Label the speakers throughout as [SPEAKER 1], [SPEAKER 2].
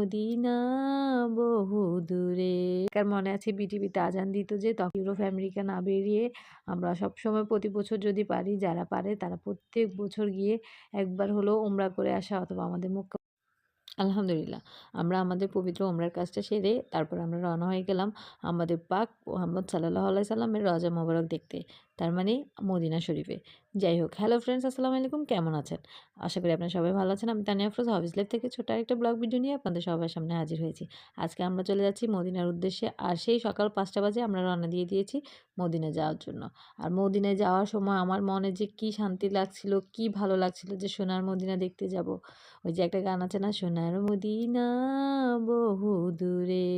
[SPEAKER 1] Medina বহু দূরে। কার মনে আছে বিটিভিতে আজান দিত যে তখন ইউরোপ, আমেরিকা না বেরিয়ে আমরা সবসময় প্রতি বছর যদি পারি, যারা পারে তারা প্রত্যেক বছর গিয়ে একবার হলেও ওমরা করে আসা অথবা আমাদের মুখ আলহামদুলিল্লাহ। আমরা আমাদের পবিত্র ওমরার কাজটা সেরে তারপর আমরা রওনা হয়ে গেলাম আমাদের পাক মোহাম্মদ সাল্লাহ আলাই সাল্লামের রজা মোবারক দেখতে, তার মানে মদিনা শরীফে। যাই হোক, হ্যালো ফ্রেন্ডস, আসসালামু আলাইকুম, কেমন আছেন? আশা করি আপনারা সবাই ভালো আছেন। আমি তানিয়া ফ্রোজ হাবিজ লাইফ থেকে ছোট একটা ব্লগ ভিডিও নিয়ে আপনাদের সবার সামনে হাজির হয়েছি। আজকে আমরা চলে যাচ্ছি মদিনার উদ্দেশ্যে আর সেই সকাল পাঁচটা বাজে আমরা রওনা দিয়ে দিয়েছি মদিনা যাওয়ার জন্য। আর মদিনায় যাওয়ার সময় আমার মনে যে কি শান্তি লাগছিল, কি ভালো লাগছিল যে সোনার মদিনা দেখতে যাব। ওই যে একটা গান আছে না, সোনার মদিনা বহু দূরে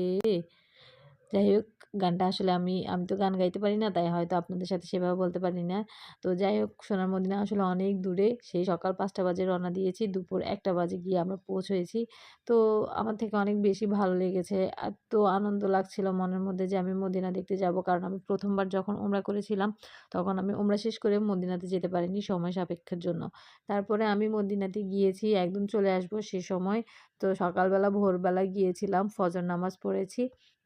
[SPEAKER 1] যাই হোক গানটা আসলে আমি আমি তো গান গাইতে পারি না, তাই হয়তো আপনাদের সাথে সেভাবে বলতে পারি না। তো যাই হোক, সোনার মদিনা আসলে অনেক দূরে, সেই সকাল পাঁচটা বাজে রওনা দিয়েছি, দুপুর একটা বাজে গিয়ে আমরা পৌঁছেছি তো আমার থেকে অনেক বেশি ভালো লেগেছে। এত আনন্দ লাগছিল মনের মধ্যে যে আমি মদিনা দেখতে যাব, কারণ আমি প্রথমবার যখন ওমরা করেছিলাম, তখন আমি ওমরা শেষ করে মদিনাতে যেতে পারিনি সময় সাপেক্ষের জন্য। তারপরে আমি মদিনাতে গিয়েছি, একদম চলে আসব সে সময়। তো সকালবেলা, ভোরবেলা গিয়েছিলাম, ফজর নামাজ পড়েছি।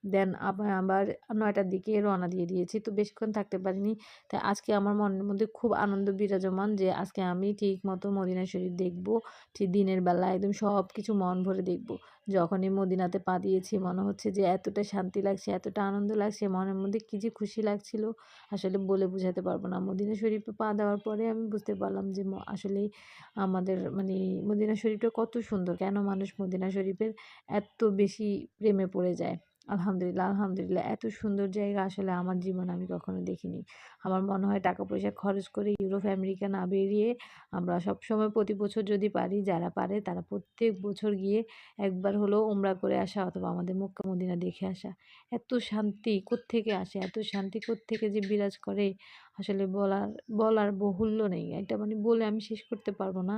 [SPEAKER 1] দেন আবার নয়টার দিকে রওনা দিয়ে দিয়েছি। তো বেশিক্ষণ থাকতে পারিনি। তাই আজকে আমার মনের মধ্যে খুব আনন্দ বিরাজমান যে আজকে আমি ঠিক মতো মদিনা শরীফ দেখব, ঠিক দিনের বেলা একদম সব কিছু মন ভরে দেখব। যখনই মদিনাতে পা দিয়েছি মনে হচ্ছে যে এতটা শান্তি লাগছে, এতটা আনন্দ লাগছে, মনের মধ্যে কী যে খুশি লাগছিল আসলে বলে বোঝাতে পারব না। মদিনা শরীফে পা দেওয়ার পরে আমি বুঝতে পারলাম যে আসলে আমাদের মানে মদিনা শরীফটা কত সুন্দর। কেন মানুষ মদিনা শরীফের এত বেশি প্রেমে পড়ে যায়? আলহামদুলিল্লাহ আলহামদুলিল্লাহ। এত সুন্দর জায়গা আসলে আমার জীবনে আমি কখনো দেখিনি। আমার মনে হয় টাকা পয়সা খরচ করে ইউরোপ, আমেরিকা না বেরিয়ে আমরা সব সময় প্রতি বছর যদি পারি, যারা পারে তারা প্রত্যেক বছর গিয়ে একবার হলেও ওমরা করে আসা অথবা আমাদের মক্কা, মদিনা দেখে আসা। এত শান্তি কোত্থেকে আসে? এত শান্তি কোত্থেকে যে বিরাজ করে? আসলে বলার বলার বহুল্য নেই। এটা মানে বলে আমি শেষ করতে পারব না।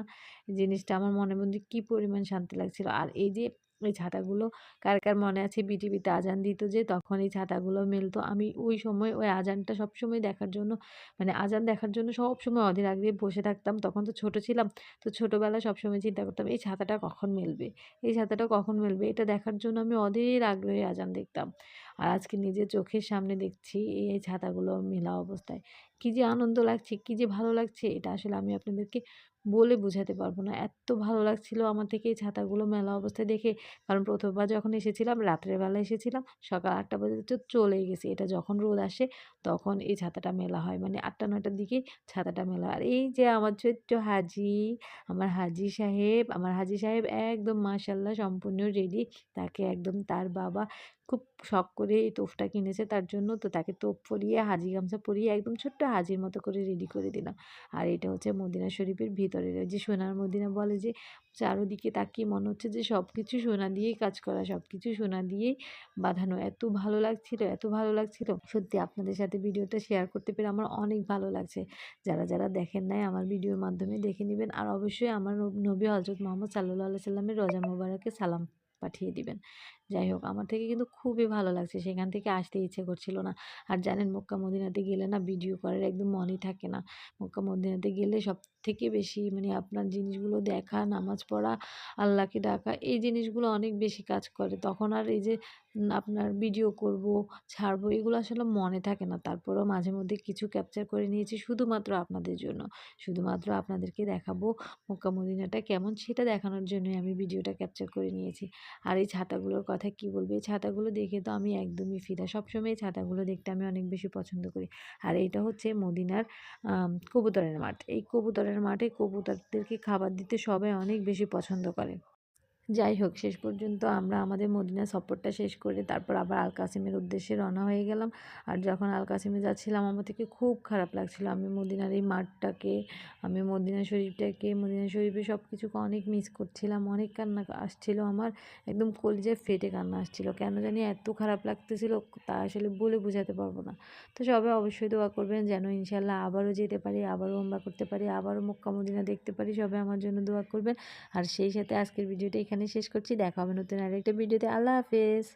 [SPEAKER 1] জিনিসটা আমার মনে মধ্যে কী পরিমাণ শান্তি লাগছিল? আর এই যে ওই ছাতাগুলো কার কার মনে আছে বিটিভিতে আজান দিত যে তখন এই ছাতাগুলো মেলতো। আমি ওই সময় ওই আজানটা সবসময় দেখার জন্য মানে আজান দেখার জন্য সব সময় অধীর আগ্রহে বসে থাকতাম। তখন তো ছোট ছিলাম, তো ছোটোবেলা সবসময় চিন্তা করতাম, এই ছাতাটা কখন মেলবে? এই ছাতাটা কখন মেলবে? এটা দেখার জন্য আমি অধীর আগ্রহে আজান দেখতাম। আর আজকে নিজের চোখের সামনে দেখছি এই ছাতাগুলো মেলা অবস্থায়। কী যে আনন্দ লাগছে, কী যে ভালো লাগছে, এটা আসলে আমি আপনাদেরকে বলে বোঝাতে পারব না। এত ভালো লাগছিল আমার থেকে এই ছাতাগুলো মেলা অবস্থায় দেখে। কারণ প্রথমবার যখন এসেছিলাম, রাত্রের বেলা এসেছিলাম, সকাল আটটা বাজে তো চলেই গেছে। এটা যখন রোদ আসে, তখন এই ছাতাটা মেলা হয়। মানে আটটা, নয়টার দিকে ছাতাটা মেলা আর এই যে আমার ছোট্ট হাজি, আমার হাজি সাহেব, আমার হাজি সাহেব একদম মাসাল্লাহ সম্পূর্ণ রেডি তাকে একদম তার বাবা খুব শখ করে এই তোফটা কিনেছে তার জন্য। তো তাকে তোপ পরিয়ে, হাজি গামছা পরিয়ে একদম ছোট্ট হাজির মতো করে রেডি করে দিলাম। আর এটা হচ্ছে মদিনা শরীফের ভিতরে যে সোনার মদিনা বলে যে, চারোদিকে তাকিয়ে মনে হচ্ছে যে সব কিছু সোনা দিয়েই কাজ করা সব কিছু সোনা দিয়েই বাঁধানো। এত ভালো লাগছিল, এত ভালো লাগছিল। সত্যি আপনাদের সাথে ভিডিওটা শেয়ার করতে পেরে আমার অনেক ভালো লাগছে। যারা যারা দেখেন নাই আমার ভিডিওর মাধ্যমে দেখে নেবেন। আর অবশ্যই আমার নবী হজরত মোহাম্মদ সাল্লাহ সাল্লামের রজা মোবারকে সালাম। পাঠিয়ে দিবেন। যাই হোক, আমার থেকে কিন্তু খুবই ভালো লাগছে। সেখান থেকে আসতে ইচ্ছে করছিল না। আর জানেন, মক্কা মদিনাতে গেলে না, ভিডিও করার একদম মনই থাকে না। মক্কা মদিনাতে গেলে সব থেকে বেশি মানে আপনার জিনিসগুলো দেখা, নামাজ পড়া, আল্লাহকে ডাকা, এই জিনিসগুলো অনেক বেশি কাজ করে। তখন আর এই যে আপনার ভিডিও করব, ছাড়বো, এগুলো আসলে মনে থাকে না। তারপরেও মাঝে মধ্যে কিছু ক্যাপচার করে নিয়েছি শুধুমাত্র আপনাদের জন্য। শুধুমাত্র আপনাদেরকে দেখাবো মক্কা মদিনাটা কেমন, সেটা দেখানোর জন্যই আমি ভিডিওটা ক্যাপচার করে নিয়েছি। আর এই ছাতাগুলোর কথা কি বলব? এই ছাতাগুলো দেখে তো আমি একদমই ফিদা। সবসময় এই ছাতাগুলো দেখতে আমি অনেক বেশি পছন্দ করি। আর এইটা হচ্ছে মদিনার কবুতরের মাঠ। এই কবুতরের মাঠে কবুতরদেরকে খাবার দিতে সবাই অনেক বেশি পছন্দ করে। যাই হোক, শেষ পর্যন্ত আমরা আমাদের মদিনা সফরটা শেষ করে তারপর আবার আল কাসিমের উদ্দেশ্যে রওনা হয়ে গেলাম। আর যখন আল কাসিমে যাচ্ছিলাম, আমার থেকে খুব খারাপ লাগছিল। আমি মদিনার এই মাঠটাকে, আমি মদিনা শরীফটাকে, মদিনা শরীফে সব কিছুকে অনেক মিস করছিলাম। অনেক কান্না আসছিল আমার, একদম কলিজায় ফেটে কান্না আসছিল। কেন জানি এত খারাপ লাগতেছিল, তা আসলে বলে বোঝাতে পারব না। তো সবাই অবশ্যই দোয়া করবেন যেন ইনশাল্লাহ আবারও যেতে পারি, আবারও আমরা করতে পারি, আবারও মক্কা মদিনা দেখতে পারি। সবাই আমার জন্য দোয়া করবেন। আর সেই সাথে আজকের ভিডিওটা এখানে এখানে শেষ করছি দেখা হবে নতুন আরেকটা ভিডিওতে। আল্লাহ হাফেজ।